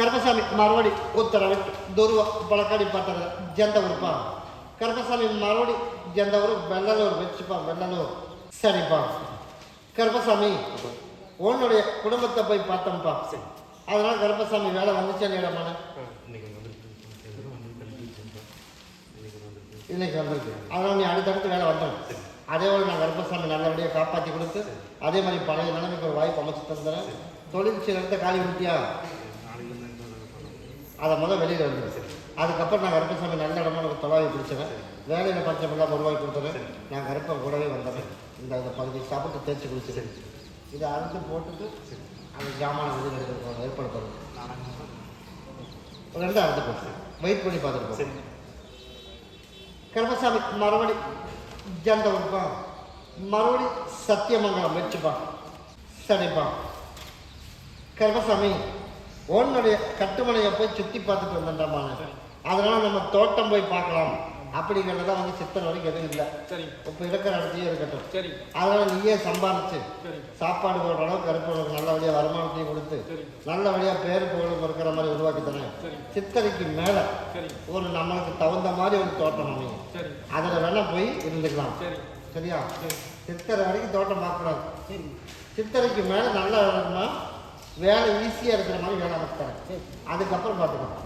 கருப்பசாமி மறுபடி ஊத்துறவை துருவ பழக்காடி பார்த்தாங்க ஜெந்த கருப்பசாமி மறுபடி ஜெந்த வெள்ளலூர் வச்சுப்பான் வெள்ளலூர். சரிப்பா கருப்பசாமி உன்னுடைய குடும்பத்தை போய் பார்த்தோம்ப்பா சரி. அதனால கருப்பசாமி வேலை வந்துச்சு இல்லையடமான இன்னைக்கு வந்திருக்கு அதனால் நீ அடுத்தடுத்து வேலை வந்துடும் அதே போல் நான் கருப்பசாமி நல்லபடியாக காப்பாற்றி கொடுத்து அதே மாதிரி பழைய நிலைமைக்கு ஒரு வாய்ப்பு அமைச்சு தந்துடுறேன் தொழில் சிலத்தை காலி விட்டியா அதை முதல் வெளியில் வந்துடும் அதுக்கப்புறம் நான் கருப்பசாமி நல்ல இடமா எனக்கு தொலாவி பிடிச்சிறேன் வேலையில் பஞ்சம் இல்லாமல் உருவாக்கி கொடுத்துறேன் நான் கருப்பன் கூடவே வந்துடுறேன் இந்த இந்த பகுதி சாப்பிட்டு தேய்ச்சி குடிச்சிடுறேன் இதை அறுத்து போட்டுட்டு அந்த ஜாமான வெளியில் எடுத்து ஏற்பாடு பண்ணுறேன் ரெண்டும் அறுத்து போட்டு வெயிட் பண்ணி பார்த்துட்டு போகிறேன் கருப்பசாமி மறுபடி ஜந்தவருப்பா? மறுபடி சத்தியமங்கலம் வச்சுப்பா. சரிப்பா. கருப்பசாமி உன்னுடைய கட்டுமனையை போய் சுற்றி பார்த்துட்டு வந்தேன்டாமான அதனால நம்ம தோட்டம் போய் பார்க்கலாம். அப்படிங்கிறதெல்லாம் வந்து சித்தன் வரைக்கும் எதுவும் இல்லை. சரி. இப்போ இருக்கிற இடத்தையே இருக்கட்டும். சரி. அதனால நீயே சம்பாதிச்சு சாப்பாடு போடுற அளவுக்கு கருப்பவனுக்கு நல்லபடியாக வருமானத்தையும் கொடுத்து நல்லபடியாக பேர் புகழும் இருக்கிற மாதிரி உருவாக்கி தரேன். சரி. சித்தரைக்கு மேலே ஒரு நம்மளுக்கு தகுந்த மாதிரி ஒரு தோட்டம் அமையும். அதில் வேணா போய் இருந்துக்கலாம். சரி. சரியா? சரி. சித்தரை வரைக்கும் தோட்டம் பார்க்கக்கூடாது. சித்தரைக்கு மேலே நல்ல வேலை ஈஸியாக இருக்கிற மாதிரி வேலை அமைச்சு தரேன் அதுக்கப்புறம் பார்த்துக்கலாம்.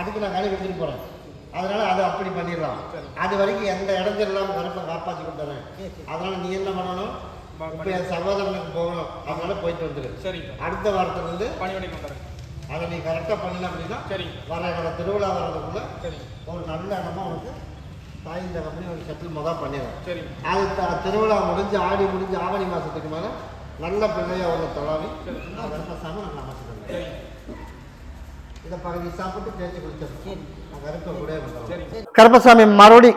அதுக்கு நான் வேலை கொடுத்துட்டு போகிறேன் அதனால அதை அப்படி பண்ணிடலாம். அது வரைக்கும் எந்த இடத்துல இல்லாமல் கருப்பை காப்பாற்றி கொடுத்துறேன் அதனால நீ என்ன பண்ணணும்? இப்போ என் சகோதரனுக்கு போகணும். அதனால போயிட்டு வந்துடு சரி அடுத்த வாரத்துலேருந்து பணிவடைக்கு வந்துடுறேன் அதை நீ கரெக்டாக பண்ணல அப்படின்னா சரி வர என்னோட திருவிழா வர்றதுக்குள்ள சரி ஒரு நல்ல இடமா உனக்கு தாய் இந்த கம்பெனி ஒரு செட்டில் மொதல் பண்ணிடுறேன் சரி அது திருவிழா முடிஞ்சு ஆடி முடிஞ்சு ஆவணி மாதத்துக்கு மேலே நல்ல பிள்ளையா ஒன்று தொலாவி நான் கருப்பசாமி நான் அமைச்சிருந்தேன் சரி இதை பகுதி சாப்பிட்டு தேய்ச்சி கருப்பசாமி மறுபடி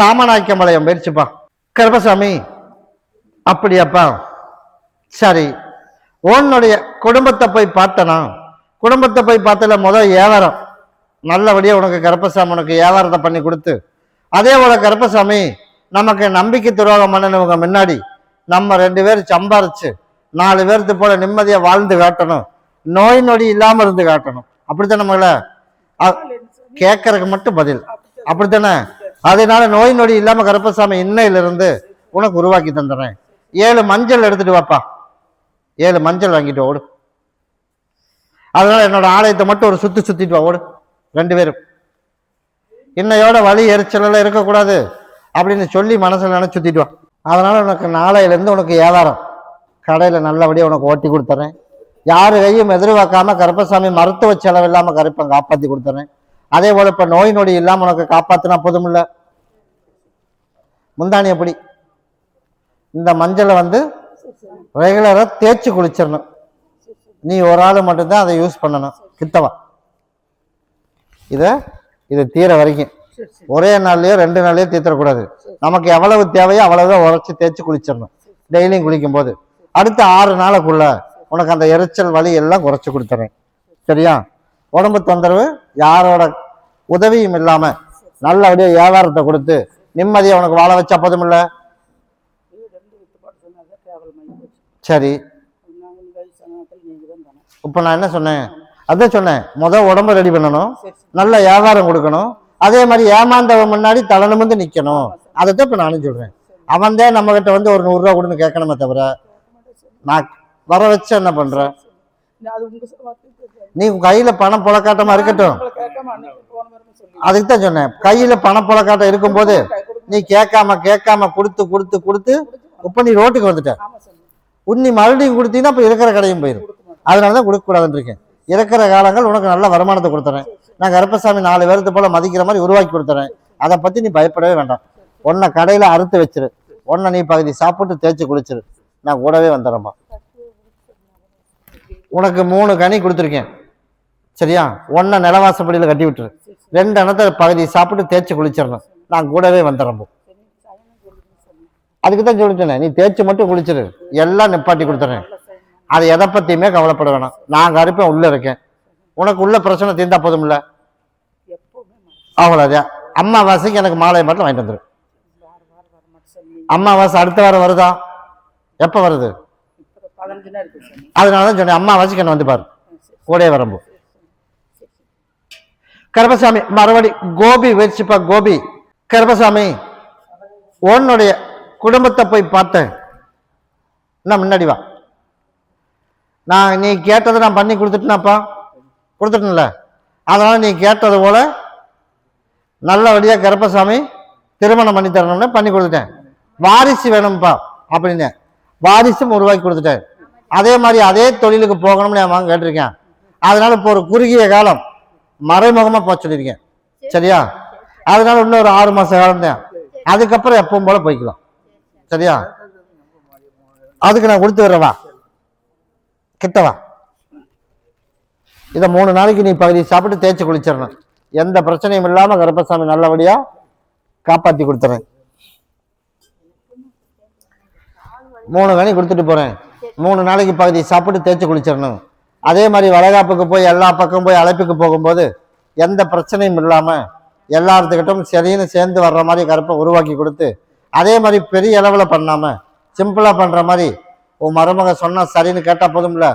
காமநாய்க்கம்பாளையம் போயிடுச்சுப்பா கருப்பசாமி அப்படியாப்பா. சரி உன்னுடைய குடும்பத்தை போய் பார்த்தனா? குடும்பத்தை போய் பார்த்தல முதல் வியாபாரம் நல்லபடியாக உனக்கு கருப்பசாமி உனக்கு வியாபாரத்தை பண்ணி கொடுத்து. அதே போல கருப்பசாமி நமக்கு நம்பிக்கை துரோகம் பண்ணினவங்க முன்னாடி நம்ம ரெண்டு பேரும் சம்பாரிச்சு நாலு பேர்த்து போல நிம்மதியாக வாழ்ந்து காட்டணும். நோய் நொடி இல்லாமல் இருந்து காட்டணும். அப்படித்தானே நம்மள கேட்கறதுக்கு மட்டும் பதில். அப்படித்தானே? அதனால நோய் நொடி இல்லாமல் கருப்பசாமி இன்னையிலிருந்து உனக்கு உருவாக்கி தந்துடுறேன். ஏழு மஞ்சள் எடுத்துட்டு வாப்பா. ஏழு மஞ்சள் வாங்கிட்டு ஓடு. அதனால என்னோட ஆலயத்தை மட்டும் ஒரு சுத்தி சுத்திட்டு வா ஓடு. ரெண்டு பேரும். இன்னையோட வலி எரிச்சலெல்லாம் இருக்கக்கூடாது அப்படின்னு சொல்லி மனசில் நினைச்சு சுத்திட்டு வா. அதனால உனக்கு நாளையிலேருந்து உனக்கு வியாபாரம் கடையில் நல்லபடியாக உனக்கு ஓட்டி கொடுத்துறேன். யாரு கையும் எதிர்பார்க்காம கருப்பசாமி மருத்துவ செலவு இல்லாமல் கருப்பன் காப்பாற்றி கொடுத்துறேன். அதே போல் இப்போ நோய் நொடி இல்லாமல் உனக்கு காப்பாற்றினா போதுமில்ல. முந்தானி எப்படி? இந்த மஞ்சளை வந்து ரெகுலராக தேய்ச்சி குளிச்சிடணும். நீ ஒரு ஆள் மட்டும்தான் அதை யூஸ் பண்ணணும். கித்தவா? இதை இது தீர வரைக்கும். ஒரே நாள்லையோ ரெண்டு நாள்லையோ தீர்த்தரக்கூடாது நமக்கு எவ்வளவு தேவையோ அவ்வளவுதான் உரைச்சி தேய்ச்சி குளிச்சிடணும். டெய்லியும் குளிக்கும் போது அடுத்த ஆறு நாளைக்குள்ள உனக்கு அந்த எரிச்சல் வலி எல்லாம் குறைச்சி கொடுத்துறேன். சரியா? உடம்பு தொந்தரவு யாரோட உதவியும் இல்லாமல் நல்ல அப்படியே வியாபாரத்தை கொடுத்து நிம்மதியை உனக்கு வாழ வச்சா போதுமில்ல சரி. இப்போ நான் என்ன சொன்னேன்? அதான் சொன்னேன். முதல் உடம்ப ரெடி பண்ணணும். நல்ல வியாபாரம் கொடுக்கணும். அதே மாதிரி ஏமாந்தவன் முன்னாடி தலை நிமிர்ந்து அதை தான் இப்போ நானும் சொல்கிறேன் அவன் தான் நம்மகிட்ட வந்து ஒரு நூறுரூவா கொடுன்னு கேட்கணுமே தவிர நான் வர வச்சு என்ன பண்ற? நீ கையில பணம் புழக்காட்டமா இருக்கட்டும். அதுக்கு தான் சொன்னேன். கையில பணம் புழக்காட்டம் இருக்கும்போது நீ கேட்காம கேட்காம கொடுத்து கொடுத்து கொடுத்து இப்ப நீ ரோட்டுக்கு வந்துட்ட. உன்னி மறுபடியும் கொடுத்தீங்கன்னா இப்போ இருக்கிற கடையும் போயிடும் கொடுக்க அதனால தான் கொடுக்கக்கூடாதுன்னு இருக்கேன். இருக்கிற காலங்கள் உனக்கு நல்ல வருமானத்தை கொடுத்துறேன். நான் கருப்பசாமி நாலு பேருக்கு போல மதிக்கிற மாதிரி உருவாக்கி கொடுத்துறேன். அதை பத்தி நீ பயப்படவே வேண்டாம். உன்னை கடையில அறுத்து வச்சிரு. உன்னை நீ பகுதி சாப்பிட்டு தேய்ச்சி குளிச்சிரு. நான் கூடவே வந்துடுறேம்மா உனக்கு மூணு கனி கொடுத்துருக்கேன். சரியா? ஒன்றை நிலவாசப்படியில் கட்டி விட்டுரு. ரெண்டு அணத்தை பகுதி சாப்பிட்டு தேய்ச்சி குளிச்சிடணும். நான் கூடவே வந்துடுறேன் அதுக்கு தான் சொல்லிட்டேனே நீ தேய்ச்சி மட்டும் குளிச்சிரு. எல்லாம் நிப்பாட்டி கொடுத்துறேன். அது எதை பற்றியுமே கவலைப்பட வேணாம். நான் கருப்பேன் உள்ளே இருக்கேன். உனக்கு உள்ள பிரச்சனை தீர்ந்தா போதும்ல? எப்பவுமே மாட்டேன். அவ்வளோதான் அம்மாவாசைக்கு எனக்கு மாலை மட்டும் வாங்கிட்டு வந்துடும் அம்மாவாசை அடுத்த வாரம் வருதா? எப்போ வருது? அதனால தான் சொன்னேன் அம்மாவாசைக்கு என்ன வந்து பாரு. கூடே வரம்பு. கருப்பசாமி மறுபடி கோபி வச்சுப்பா கோபி. கருப்பசாமி உன்னுடைய குடும்பத்தை போய் பார்த்தேன். என்ன முன்னாடி வா. நான் நீ கேட்டதை நான் பண்ணி கொடுத்துட்டேனாப்பா. கொடுத்துட்டேன்ல. அதனால நீ கேட்டது போல நல்லபடியாக கருப்பசாமி திருமணம் பண்ணி தரணும்னு பண்ணி கொடுத்துட்டேன். வாரிசு வேணும்ப்பா அப்படின்னு வாரிசும் உருவாக்கி கொடுத்துட்டேன் அதே மாதிரி அதே தொழிலுக்கு போகணும்னு என் மகன் கேட்டிருக்கேன். அதனால இப்போ ஒரு குறுகிய காலம் மறைமுகமாக போக சொல்லியிருக்கேன். சரியா? அதனால இன்னும் ஒரு ஆறு மாச காலம் தான். அதுக்கப்புறம் எப்பவும் போல போய்க்கலாம். சரியா? அதுக்கு நான் கொடுத்து வர்றவா கிட்டவா இதை மூணு நாளைக்கு நீ பகுதி சாப்பிட்டு தேய்ச்சி குளிச்சிடணும். எந்த பிரச்சனையும் இல்லாமல் கருப்பசாமி நல்லபடியாக காப்பாற்றி கொடுத்துறேன். மூணு கனி கொடுத்துட்டு போறேன். மூணு நாளைக்கு பகுதி சாப்பிட்டு தேய்ச்சி குளிச்சிடணும். அதே மாதிரி வளகாப்புக்கு போய் எல்லா பக்கம் போய் அழைப்புக்கு போகும்போது எந்த பிரச்சனையும் இல்லாம எல்லாத்துக்கிட்டும் சரின்னு சேர்ந்து வர்ற மாதிரி கருப்பை உருவாக்கி கொடுத்து அதே மாதிரி பெரிய அளவில் பண்ணாம சிம்பிளா பண்ற மாதிரி உன் மருமக சொன்னா சரின்னு கேட்டா போதும்ல?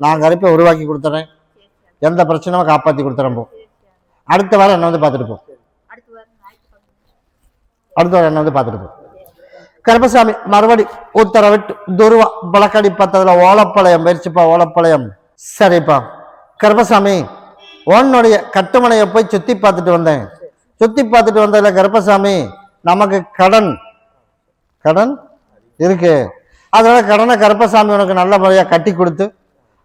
நான் கருப்பை உருவாக்கி கொடுத்துறேன். எந்த பிரச்சனையும் காப்பாத்தி கொடுத்துறேன் போ. அடுத்த வாரம் என்ன வந்து பார்த்துட்டு போ. அடுத்த வாரம் என்ன வந்து பார்த்துட்டு போ. கருப்பசாமி மறுபடி உத்தரவிட்டு துருவா பழக்கடி பத்ததுல ஓலப்பாளையம் பயிற்சிப்பா ஓலப்பாளையம். சரிப்பா. கருப்பசாமி உன்னுடைய கட்டுமனையை போய் சுற்றி பார்த்துட்டு வந்தேன். சுற்றி பார்த்துட்டு வந்ததில் கருப்பசாமி நமக்கு கடன். கடன்? இருக்கு. அதனால் கடனை கருப்பசாமி உனக்கு நல்ல முறையாக கட்டி கொடுத்து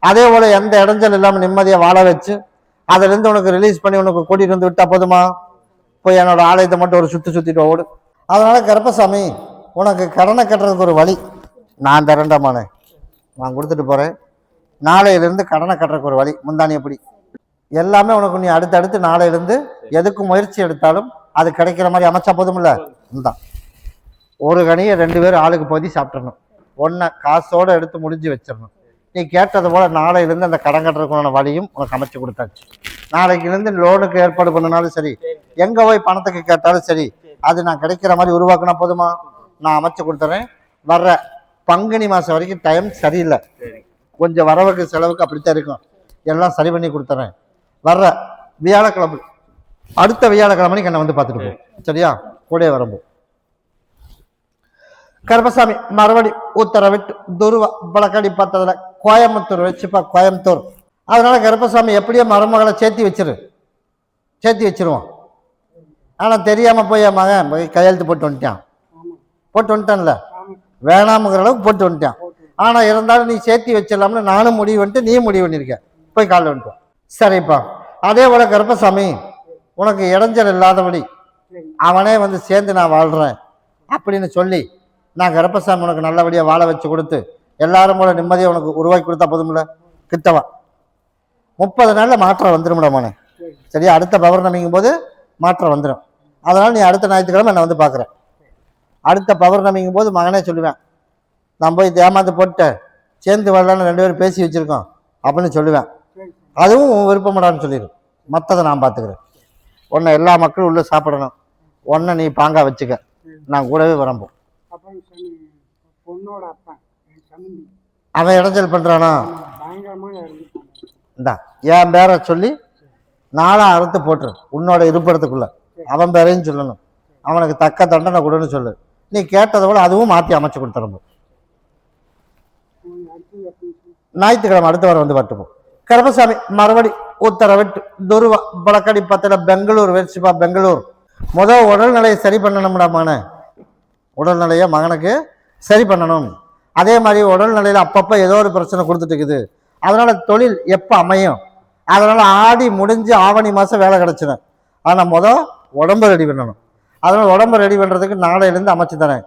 அதே போல் எந்த இடைஞ்சல் இல்லாமல் நிம்மதியாக வாழ வச்சு அதுலேருந்து உனக்கு ரிலீஸ் பண்ணி உனக்கு கூட்டிகிட்டு வந்து விட்டா போதுமா? போய் என்னோட ஆலயத்தை மட்டும் ஒரு சுற்றி சுற்றிட்டு ஓடு. அதனால் கருப்பசாமி உனக்கு கடனை கட்டுறதுக்கு ஒரு வழி. நான் தரேன்டாமானே நான் கொடுத்துட்டு போகிறேன் நாளையிலேருந்து கடனை கட்டுறதுக்கு ஒரு வழி. முந்தானி எப்படி? எல்லாமே உனக்கு நீ அடுத்தடுத்து நாளையிலேருந்து எதுக்கு முயற்சி எடுத்தாலும் அது கிடைக்கிற மாதிரி அமைச்சா போதும்ல இந்தான் ஒரு கனியை ரெண்டு பேரும் ஆளுக்கு போதி சாப்பிட்றணும் ஒன்றை காசோடு எடுத்து முடிஞ்சு வச்சிடணும். நீ கேட்டது போல நாளையிலேருந்து அந்த கடன் கட்டுறதுக்கான வழியும் உனக்கு அமைச்சு கொடுத்தாச்சு. நாளைக்குலேருந்து லோனுக்கு ஏற்பாடு பண்ணினாலும் சரி எங்கே போய் பணத்துக்கு கேட்டாலும் சரி அது நான் கிடைக்கிற மாதிரி உருவாக்குனா போதுமா? நான் அமைச்சு கொடுத்துறேன். வர்ற பங்குனி மாதம் வரைக்கும் டைம் சரியில்லை. கொஞ்சம் வரவுக்கு செலவுக்கு அப்படித்தான் இருக்கும். எல்லாம் சரி பண்ணி கொடுத்துறேன். வர்ற வியாழக்கிழமை அடுத்த வியாழக்கிழமைக்கு என்னை வந்து பார்த்துட்டு சரியா? கூடயே வரம்போ. கருப்பசாமி மறுபடி உத்தரவிட்டு துருவ பழக்கடி பார்த்ததுல கோயம்புத்தூர் வச்சுப்பா கோயம்புத்தூர். அதனால கருப்பசாமி எப்படியோ மருமகளை சேர்த்தி வச்சிரு. சேர்த்தி வச்சிருவோம். ஆனால் தெரியாம போய் என் மகன் கையெழுத்து போட்டு வந்துட்டான். போட்டு வந்துட்டான்ல. வேணாமுங்கிற அளவுக்கு போட்டு வந்துட்டான். ஆனால் இருந்தாலும் நீ சேர்த்தி வச்சிடலாம்னு நானும் முடிவு பண்ணிட்டு நீ முடிவு பண்ணியிருக்க போய் காலைல வந்துட்டோம் சரிப்பா. அதே போல கருப்பசாமி உனக்கு இடைஞ்சல் இல்லாதபடி அவனே வந்து சேர்ந்து நான் வாழ்கிறேன் அப்படின்னு சொல்லி நான் கருப்பசாமி உனக்கு நல்லபடியாக வாழ வச்சு கொடுத்து எல்லாரும் போல நிம்மதியை உனக்கு உருவாக்கி கொடுத்தா போதும்ல? கிட்டவா. முப்பது நாளில் மாற்றம் வந்துடும்டா மோனே சரியா? அடுத்த பௌர்ணமிங்கும் போது மாற்றம் வந்துடும் அதனால் நீ அடுத்த ஞாயிற்றுக்கிழமை என்னை வந்து பார்க்குறேன் அடுத்த பௌர்ணமிங்கும் போது மகனே சொல்லுவேன் நான் போய் ஏமாந்து போட்டேன் சேர்ந்து வரலான்னு ரெண்டு பேரும் பேசி வச்சுருக்கோம் அப்படின்னு சொல்லுவேன். அதுவும் உன் விருப்பமடான்னு சொல்லிடு. மற்றதை நான் பார்த்துக்கிறேன் உன்னை எல்லா மக்களும் உள்ளே சாப்பிடணும். உன்னை நீ பாங்கா வச்சுக்க. நான் கூடவே வரம்போ. அப்புறம் சொன்னி பொண்ணோட அப்பா என் சம்மந்தி அவன் இடைஞ்சல் பண்ணுறானா இந்தா என் பேரை சொல்லி நாளா அறுத்து போட்டுரு. உன்னோட இருப்பிடத்துக்குள்ள. அவன் பேரையும் சொல்லணும். அவனுக்கு தக்க தண்டனை கொடுன்னு சொல்லு. நீ கேட்டதை விட அதுவும் மாற்றி அமைச்சு கொடுத்துறோம் ஞாயிற்றுக்கிழமை அடுத்த வாரம் வந்து பார்த்துப்போம் கருப்பசாமி மறுபடி உத்தரவிட்டு துருவ பழக்கடி பத்தில் பெங்களூர் வெச்சிப்பா பெங்களூர். முதல் உடல்நிலையை சரி பண்ணணும்டா மகனை உடல்நிலையை மகனுக்கு சரி பண்ணணும். அதே மாதிரி உடல்நிலையில் அப்பப்போ ஏதோ ஒரு பிரச்சனை கொடுத்துட்டு இருக்குது. தொழில் எப்போ அமையும்? அதனால் ஆடி முடிஞ்சு ஆவணி மாதம் வேலை கிடச்சிடும் ஆனால் முதல் உடம்பு ரெடி பண்ணணும். அதனால் உடம்பை ரெடி பண்ணுறதுக்கு நாளையிலேருந்து அமைச்சு தரேன்.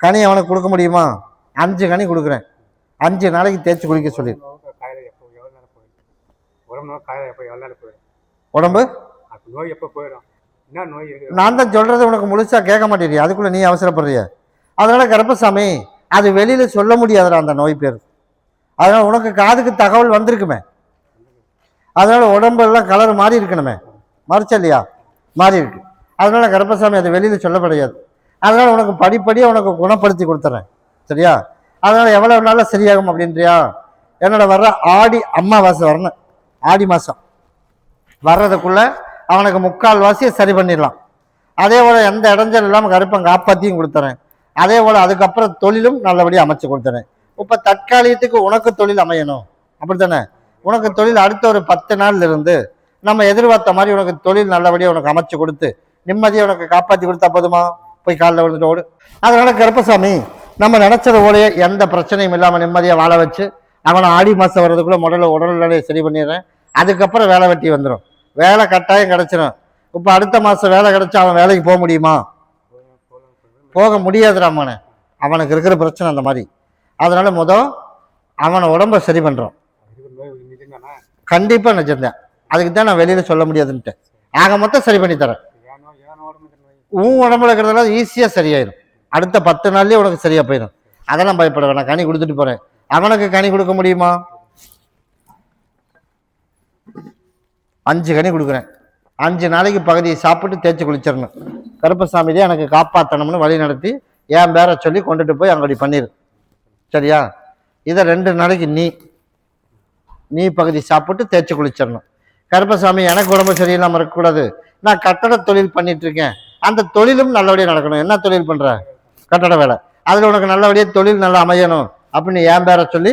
கனி அவனுக்கு கொடுக்க முடியுமா? அஞ்சு கனி கொடுக்குறேன். அஞ்சு நாளைக்கு தேய்ச்சி குளிக்க சொல்லி. எவ்வளோ உடம்பு? நோய் எப்போ போயிடும் நான் தான் சொல்கிறது உனக்கு முழுசா கேட்க மாட்டேறியா. அதுக்குள்ளே நீ அவசரப்படுறிய. அதனால் கர்ப்பசாமி அது வெளியில் சொல்ல முடியாதுடா அந்த நோய் பேர். அதனால் உனக்கு காதுக்கு தகவல் வந்திருக்குமே. அதனால் உடம்பெல்லாம் கலர் மாறி இருக்கணுமே. மாறிச்சா இல்லையா? மாறி இருக்கு. அதனால் கருப்பசாமி அது வெளியில சொல்லப்படையாது. அதனால் உனக்கு படிப்படியாக உனக்கு குணப்படுத்தி கொடுத்துறேன். சரியா? அதனால் எவ்வளோ நாளில் சரியாகும் அப்படின்றியா? என்னோட வர்ற ஆடி அம்மாவாசை வரணும். ஆடி மாதம் வர்றதுக்குள்ளே அவனுக்கு முக்கால் வாசியை சரி பண்ணிடலாம். அதே போல் எந்த இடைஞ்சல் இல்லாமல் கருப்பன் காப்பாற்றியும் கொடுத்துறேன். அதே போல் அதுக்கப்புறம் தொழிலும் நல்லபடியாக அமைச்சு கொடுத்துறேன். இப்போ தற்காலிகத்துக்கு உனக்கு தொழில் அமையணும். அப்படி தானே உனக்கு தொழில் அடுத்த ஒரு பத்து நாள்லேருந்து நம்ம எதிர்பார்த்த மாதிரி உனக்கு தொழில் நல்லபடியாக உனக்கு அமைச்சு கொடுத்து நிம்மதியை உனக்கு காப்பாற்றி கொடுத்தா போதுமா? போய் காலில் விழுந்துட்டு ஓடு. அதனால் கருப்பசாமி நம்ம நினச்சது போலயே எந்த பிரச்சனையும் இல்லாமல் நிம்மதியாக வாழ வச்சு அவனை ஆடி மாதம் வர்றதுக்குள்ள முதல்ல உடல்நிலையை சரி பண்ணிடுறேன். அதுக்கப்புறம் வேலை வெட்டி வந்துடும் வேலை கட்டாயம் கிடச்சிடும் இப்போ அடுத்த மாதம் வேலை கிடச்சா அவன் வேலைக்கு போக முடியுமா? போக முடியாதுடா அவனை அவனுக்கு இருக்கிற பிரச்சனை அந்த மாதிரி. அதனால் முத அவனை உடம்ப சரி பண்ணுறோம் கண்டிப்பாக நினைச்சிருந்தேன் அதுக்கு தான் நான் வெளியில் சொல்ல முடியாதுன்ட்டு ஆக மொத்தம் சரி பண்ணி தரேன் ஏன் நோய் ஏன் உடம்பு இந்த நோய் உன் உடம்புல இருக்கிறதெல்லாம் ஈஸியாக சரியாயிடும் அடுத்த பத்து நாள்லேயே உனக்கு சரியாக போயிடும். அதெல்லாம் பயப்பட வேணாம். கனி கொடுத்துட்டு போகிறேன் அவனுக்கு கனி கொடுக்க முடியுமா? அஞ்சு கனி கொடுக்குறேன். அஞ்சு நாளைக்கு பகுதியை சாப்பிட்டு தேய்ச்சி குளிச்சிடணும். கருப்பசாமி தான் எனக்கு காப்பாற்றணும்னு வழி நடத்தி என் பேரை சொல்லி கொண்டுட்டு போய் அங்கடி பண்ணிடு சரியா? இதை ரெண்டு நாளைக்கு நீ நீ பகுதி சாப்பிட்டு தேய்ச்சி குளிச்சிடணும். கருப்பசாமி எனக்கு உடம்பு சரியில்லாமல் இருக்கக்கூடாது. நான் கட்டட தொழில் பண்ணிட்டு இருக்கேன். அந்த தொழிலும் நல்லபடியாக நடக்கணும். என்ன தொழில் பண்ணுற கட்டட வேலை. அதில் உனக்கு நல்லபடியாக தொழில் நல்லா அமையணும் அப்படின்னு என் பேரை சொல்லி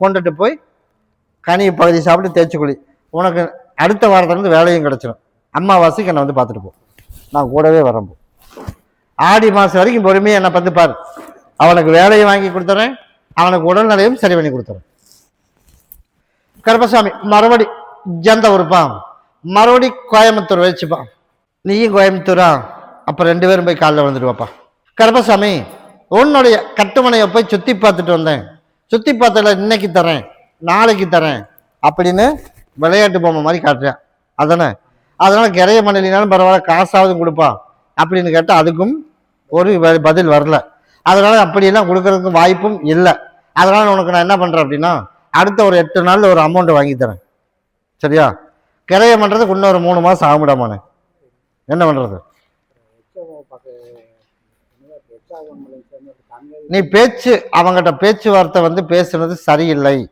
கொண்டுட்டு போய் கனி பகுதி சாப்பிட்டு தேய்ச்சி குழி உனக்கு அடுத்த வாரத்துலேருந்து வேலையும் கிடச்சிடும் அம்மாவாசைக்கு என்னை வந்து பார்த்துட்டு போ. நான் கூடவே வரம்போ ஆடி மாதம் வரைக்கும் பொறுமையாக என்னை பார்த்து பார் அவனுக்கு வேலையை வாங்கி கொடுத்துறேன். அவனுக்கு உடல்நிலையும் சரி பண்ணி கொடுத்துறேன். கருப்பசாமி மறுபடி ஜந்த உறுப்பான் மறுபடி கோயம்புத்தூர் வச்சுப்பா நீயும் கோயம்புத்தூரா? அப்போ ரெண்டு பேரும் போய் காலைல வந்துட்டு கருப்பசாமி உன்னுடைய கட்டுமனையை போய் சுற்றி பார்த்துட்டு வந்தேன். சுற்றி பார்த்தல இன்னைக்கு தரேன் நாளைக்கு தரேன் அப்படின்னு விளையாட்டு பொம்மை மாதிரி காட்டுறேன் அதானே? அதனால் கிரைய மணலினாலும் பரவாயில்ல காசாவது கொடுப்பா அப்படின்னு கேட்டால் அதுக்கும் ஒரு பதில் வரல. அதனால் அப்படியெல்லாம் கொடுக்கறதுக்கு வாய்ப்பும் இல்லை. அதனால் உனக்கு நான் என்ன பண்ணுறேன் அப்படின்னா அடுத்த ஒரு எட்டு நாளில் ஒரு அமௌண்ட் வாங்கி தரேன். சரியா? கிரையம் பண்ணுறதுக்கு இன்னும் ஒரு மூணு மாதம் ஆகும்டாமானே என்ன பண்ணுறது நீ பேச்சு அவங்ககிட்ட பேச்சுவார்த்தை வந்து பேசுனது சரியில்லை.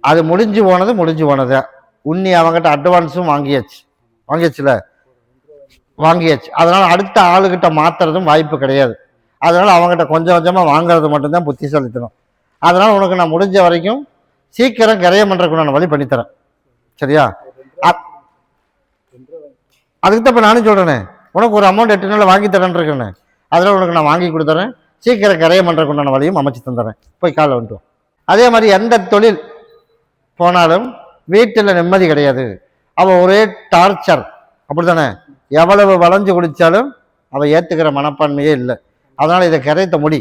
அது முடிஞ்சு போனது முடிஞ்சு போனது. உன்னி அவங்ககிட்ட அட்வான்ஸும் வாங்கியாச்சு. வாங்கியாச்சுல? வாங்கியாச்சு. அதனால அடுத்த ஆளுகிட்ட மாத்துறதும் வாய்ப்பு கிடையாது. அதனால அவங்ககிட்ட கொஞ்சம் கொஞ்சமாக வாங்குறது மட்டும்தான் புத்திசாலித்தனம். அதனால உனக்கு நான் முடிஞ்ச வரைக்கும் சீக்கிரம் கிரையம் பண்ணுறதுக்கு நான் வழி பண்ணித்தரேன். சரியா? அதுக்கு தான் இப்போ நானும் சொல்கிறேனே உனக்கு ஒரு அமௌண்ட் எட்டு நாள் வாங்கி தரேன் அதில் உனக்கு நான் வாங்கி கொடுத்துறேன். சீக்கிரம் கரைய மன்றக்குண்டான வழியும் அமைச்சு தந்துடுறேன் போய் காலை வந்துட்டோம் அதே மாதிரி எந்த தொழில் போனாலும் வீட்டில் நிம்மதி கிடையாது. அவள் ஒரே டார்ச்சர் அப்படி தானே எவ்வளவு வளைஞ்சு குடித்தாலும் அவள் ஏற்றுக்கிற மனப்பான்மையே இல்லை. அதனால் இதை கரைத்த முடி.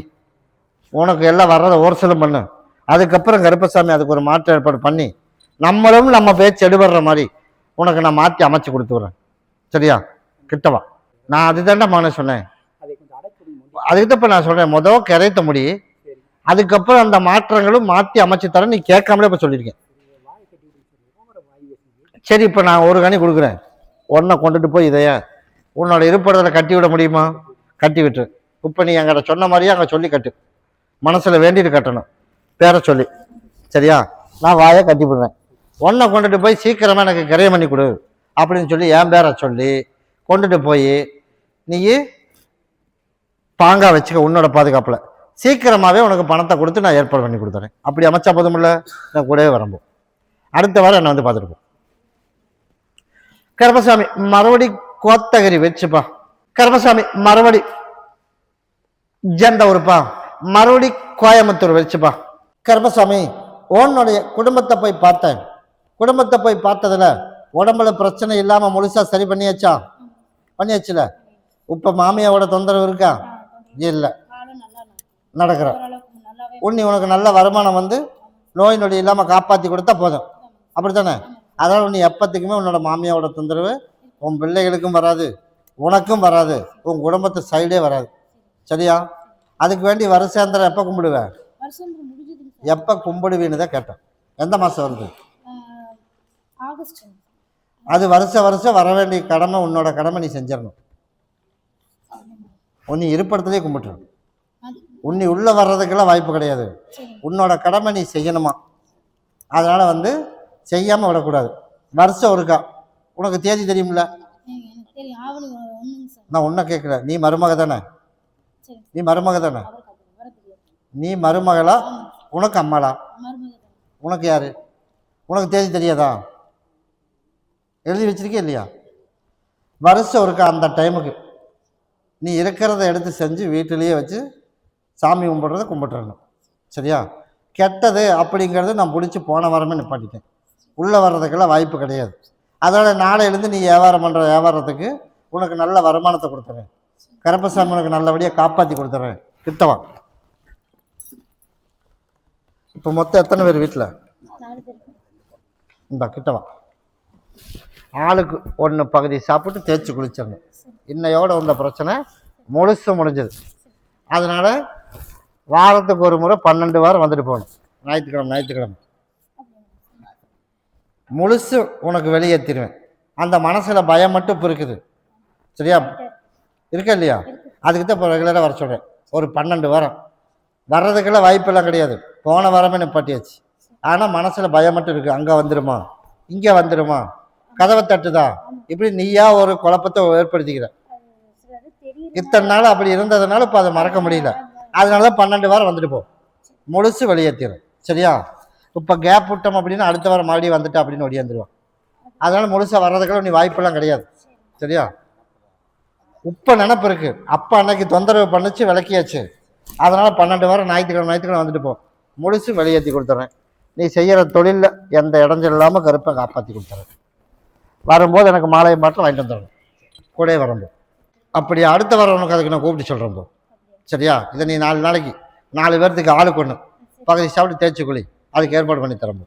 உனக்கு எல்லாம் வர்றதை ஓர்சலும் பண்ணு. அதுக்கப்புறம் கருப்பசாமி அதுக்கு ஒரு மாற்று ஏற்பாடு பண்ணி நம்மளும் நம்ம பேச்சு எடுபடுற மாதிரி உனக்கு நான் மாற்றி அமைச்சு கொடுத்துட்றேன் சரியா? கிட்டவா? நான் அதுதான்டா மகனை சொன்னேன். அதுக்கு தான் இப்போ நான் சொல்கிறேன் மொதல் கரைத்த முடி அதுக்கப்புறம் அந்த மாற்றங்களும் மாற்றி அமைச்சு தரேன். நீ கேட்காமலே இப்போ சொல்லியிருக்கேன். சரி இப்போ நான் ஒரு கனி கொடுக்குறேன். ஒன்றை கொண்டுட்டு போய் இதையா உன்னோட இருப்பிடத்தில் கட்டி விட முடியுமா? கட்டி விட்டு இப்போ நீ எங்கிட்ட சொன்ன மாதிரியே அங்கே சொல்லி கட்டு. மனசில் வேண்டிட்டு கட்டணும். பேரை சொல்லி. சரியா? நான் வாயை கட்டி விடுறேன். ஒன்றை கொண்டுட்டு போய் சீக்கிரமாக எனக்கு கிரையம் பண்ணி கொடு. அப்படின்னு சொல்லி என் பேரை சொல்லி கொண்டுட்டு போய் நீ பாங்காக வச்சுக்க உன்னோட பாதுகாப்பில். சீக்கிரமாகவே உனக்கு பணத்தை கொடுத்து நான் ஏற்பாடு பண்ணி கொடுத்துறேன். அப்படி அமைச்சா போதுமில்ல நான் கூடவே வரம்போ அடுத்த வாரம் என்னை வந்து பார்த்துட்டு போ. கருப்பசாமி மறுபடி கோத்தகிரி வச்சுப்பா. கருப்பசாமி மறுபடி ஜெந்த ஊருப்பா மறுபடி கோயம்புத்தூர் வச்சுப்பா. கருப்பசாமி உன்னுடைய குடும்பத்தை போய் பார்த்தேன். குடும்பத்தை போய் பார்த்ததுல உடம்புல பிரச்சனை இல்லாம முழுசா சரி பண்ணியாச்சா? பண்ணியாச்சுல? இப்ப மாமியாவோட தொந்தரவு இருக்கா? இல்ல. காலம் நல்லா நடக்கிற. ஓரளவுக்கு நல்லாவே உன்னி உனக்கு நல்ல வருமானம் வந்து நோய் நொடி இல்லாமல் காப்பாற்றி கொடுத்தா போதும். அப்படித்தானே? அதனால் நீ எப்பத்துக்குமே உன்னோட மாமியாவோட தொந்தரவு உன் பிள்ளைகளுக்கும் வராது. உனக்கும் வராது. உன் குடும்பத்து சைடே வராது. சரியா? அதுக்கு வேண்டி வருஷாந்திரம் எப்போ கும்பிடுவேன் எப்போ கும்பிடுவீன்னு தான் கேட்டேன் எந்த மாதம் வருது? ஆகஸ்ட். அது வருஷம் வருஷம் வர வேண்டிய கடமை உன்னோட கடமை நீ செஞ்சிடணும். உன் நீ இருப்பிடத்துலேயே கும்பிட்டுரு. அது உன்னி உள்ளே வர்றதுக்கெல்லாம் வாய்ப்பு கிடையாது. உன்னோட கடமை நீ செய்யணுமா? அதனால் வந்து செய்யாமல் விடக்கூடாது. வருஷம் ஒருக்கா. உனக்கு தேதி தெரியுமில்ல ஏங்க, எனக்கு தெரியும். ஆவணி ஒன்றுங்க சார். நான் உன்னை கேட்கல. நீ மருமக தானே? நீ மருமக தானே? நீ மருமகளா? உனக்கு தான். உனக்கு யாரு? உனக்கு தேதி தெரியாதா? எழுதி வச்சிருக்கே இல்லையா? வருஷம் ஒருக்கா அந்த டைமுக்கு. நீ இருக்கிறத எடுத்து செஞ்சு வீட்டிலேயே வச்சு சாமி கும்பிட்றத கும்பிட்டுறணும். சரியா? கெட்டது அப்படிங்கிறது நான் பிடிச்சி போன வாரமே நிப்பாட்டிட்டேன். உள்ளே வர்றதுக்கெல்லாம் வாய்ப்பு கிடையாது. அதோட நாளையிலேருந்து நீ வியாபாரம் பண்ணுற வியாபாரத்துக்கு உனக்கு நல்ல வருமானத்தை கொடுத்துறேன். கருப்பசாமி உனக்கு நல்லபடியாக காப்பாற்றி கொடுத்துறேன். கிட்டவா இப்போ மொத்தம் எத்தனை பேர் வீட்டில் இந்த கிட்டவா ஆளுக்கு ஒன்று பகுதி சாப்பிட்டு தேய்ச்சி குளிச்சிடணும். இன்னையோட வந்த பிரச்சனை முழுசு முடிஞ்சது. அதனால் வாரத்துக்கு ஒரு முறை பன்னெண்டு வாரம் வந்துட்டு போகணும். ஞாயிற்றுக்கிழமை ஞாயிற்றுக்கிழமை. முழுசு உனக்கு வெளியேற்றிடுவேன் அந்த மனசில் பயம் மட்டும் இப்போ இருக்குது சரியா? இருக்கா இல்லையா? அதுக்கு தான் இப்போ ரெகுலராக வர சொல்கிறேன் ஒரு பன்னெண்டு வாரம். வர்றதுக்கெல்லாம் வாய்ப்பெல்லாம் கிடையாது. போன வாரமே நிப்பாட்டியாச்சு. ஆனால் மனசில் பயம் மட்டும் இருக்குது அங்கே வந்துடுமா இங்கே வந்துடுமா கதவை தட்டுதா? இப்படி நீயா ஒரு குழப்பத்தை ஏற்படுத்திக்கிற. இத்தனை நாள் அப்படி இருந்ததுனால இப்போ அதை மறக்க முடியல. அதனால தான் பன்னெண்டு வாரம் வந்துட்டு போ. முழுசு வெளியேற்றிடும் சரியா? இப்போ கேப் விட்டோம் அப்படின்னா அடுத்த வாரம் மறுபடியும் வந்துட்டு அப்படின்னு ஒடியாந்துருவான் அதனால முழுசாக வர்றதுக்கெல்லாம் நீ வாய்ப்பெல்லாம் கிடையாது. சரியா? இப்போ நினப்பு இருக்கு. அப்பா அன்னைக்கு தொந்தரவு பண்ணுச்சு விளக்கியாச்சு. அதனால பன்னெண்டு வாரம் ஞாயிற்றுக்கிழமை ஞாயிற்றுக்கிழமை வந்துட்டு போ. முழுசு வெளியேற்றி கொடுத்துட்றேன் நீ செய்கிற தொழிலில் எந்த இடைஞ்சல் இல்லாமல் கருப்பை காப்பாற்றி கொடுத்துறேன். வரும்போது எனக்கு மாலையை மாற்றம் வாங்கிட்டு வந்துடணும். கூடயே வரும்போது. அப்படி அடுத்த வரவனுக்கு அதுக்கு நான் கூப்பிட்டு சொல்கிறேன் போ. சரியா? இதை நீ நாலு நாளைக்கு நாலு பேர்த்துக்கு ஆளுக்கு ஒன்று பகுதி சாப்பிட்டு தேய்ச்சி குழி அதுக்கு ஏற்பாடு பண்ணி தரம்போ